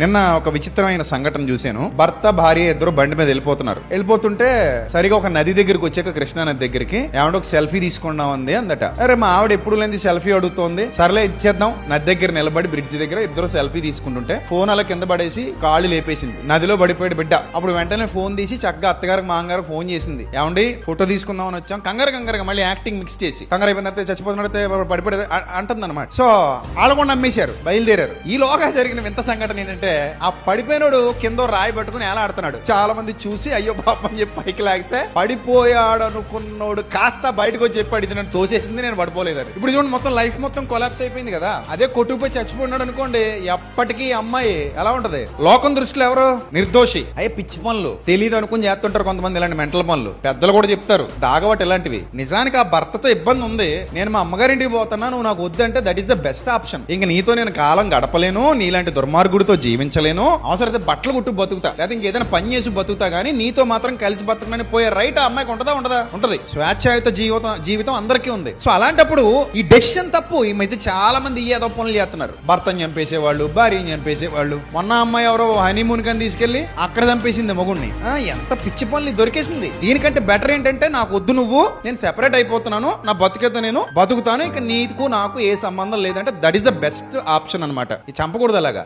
నిన్న ఒక విచిత్రమైన సంఘటన చూశాను. భర్త భార్య ఇద్దరు బండి మీద వెళ్ళిపోతున్నారు. వెళ్ళిపోతుంటే సరిగా ఒక నది దగ్గరికి వచ్చాక కృష్ణా నది దగ్గరికి ఏమంటే ఒక సెల్ఫీ తీసుకున్నాం అంది అందట. అరే మా ఆవిడ ఎప్పుడు లేని సెల్ఫీ అడుగుతోంది. సర్లే ఇచ్చేద్దాం. నది దగ్గర నిలబడి బ్రిడ్జ్ దగ్గర ఇద్దరు సెల్ఫీ తీసుకుంటుంటే ఫోన్ అలా కింద పడేసి కాళ్ళు లేపేసింది. నదిలో పడిపోయాడు బిడ్డ. అప్పుడు వెంటనే ఫోన్ తీసి చక్కగా అత్తగారికి మామగారు ఫోన్ చేసింది. ఏమండి ఫోటో తీసుకుందాం అని వచ్చాం. కంగారు కంగారు మళ్ళీ యాక్టింగ్ మిక్స్ చేసి కంగారు అయిపోయిన తర్వాత చచ్చిపోతున్నట్టే పడిపోయేది అంటుంది అనమాట సో వాళ్ళు కూడా నమ్మేశారు. బయలుదేరారు. ఈ లోగా జరిగిన వింత సంఘటన ఏంటంటే ఆ పడిపోయినోడు కింద రాయి పట్టుకుని ఎలా ఆడుతున్నాడు చాలా మంది చూసి అయ్యో పాపం చెప్పి పైకి లాగితే పడిపోయాడు అనుకున్నోడు కాస్త బయటకు వచ్చి చెప్పాడు ఇది నన్ను తోసేసింది నేను పడిపోలేదని. ఇప్పుడు చూడండి మొత్తం లైఫ్ మొత్తం కొలాప్స్ అయిపోయింది కదా. అదే కొట్టుకుపోయి చచ్చిపోయినాడు అనుకోండి ఎప్పటికీ అమ్మాయి ఎలా ఉంటది? లోకం దృష్టిలో ఎవరు? నిర్దోషి. అయ్యే పిచ్చి పనులు. తెలియదు అనుకుని చేస్తుంటారు కొంతమంది ఇలాంటి మెంటల్ పనులు. పెద్దలు కూడా చెప్తారు దాగవట ఇలాంటివి. నిజానికి ఆ భర్తతో ఇబ్బంది ఉంది. నేను మా అమ్మగారింటికి పోతున్నా నువ్వు నాకు వద్దంటే that is the best option ఇంక నీతో నేను కాలం గడపలేను నీలాంటి దుర్మార్గుడితో జీవించలేను. అవసరమైతే బట్టలు కుట్టు బతుకుతా. లేదా ఇంకేదైనా పని చేసి బతుకుతా కానీ నీతో మాత్రం కలిసి బతకనని పోయే రైట్ ఆ అమ్మాయికి ఉంటుందా ఉండదా? ఉంటది. స్వేచ్ఛాయుత జీవితం జీవితం అందరికీ ఉంది. సో అలాంటప్పుడు ఈ డెసిషన్ తప్పు ఈ మధ్య చాలా మంది ఈ ఏదో పనులు చేస్తున్నారు. భర్తను చంపేసేవాళ్ళు భార్యని చంపేసేవాళ్ళు. మొన్న అమ్మాయి ఎవరో హనీమూన్ కని తీసుకెళ్ళి అక్కడ చంపేసింది మొగుడిని ఎంత పిచ్చి పనులు దొరికేసింది. దీనికంటే బెటర్ ఏంటంటే నాకు వద్దు నువ్వు నేను సెపరేట్ అయిపోతున్నాను నా బతికేతో నేను బతుకుతాను. ఇక నీకు నాకు ఏ సంబంధం లేదంటే that is the best option అనమాట ఇది చంపకూడదు అలాగా.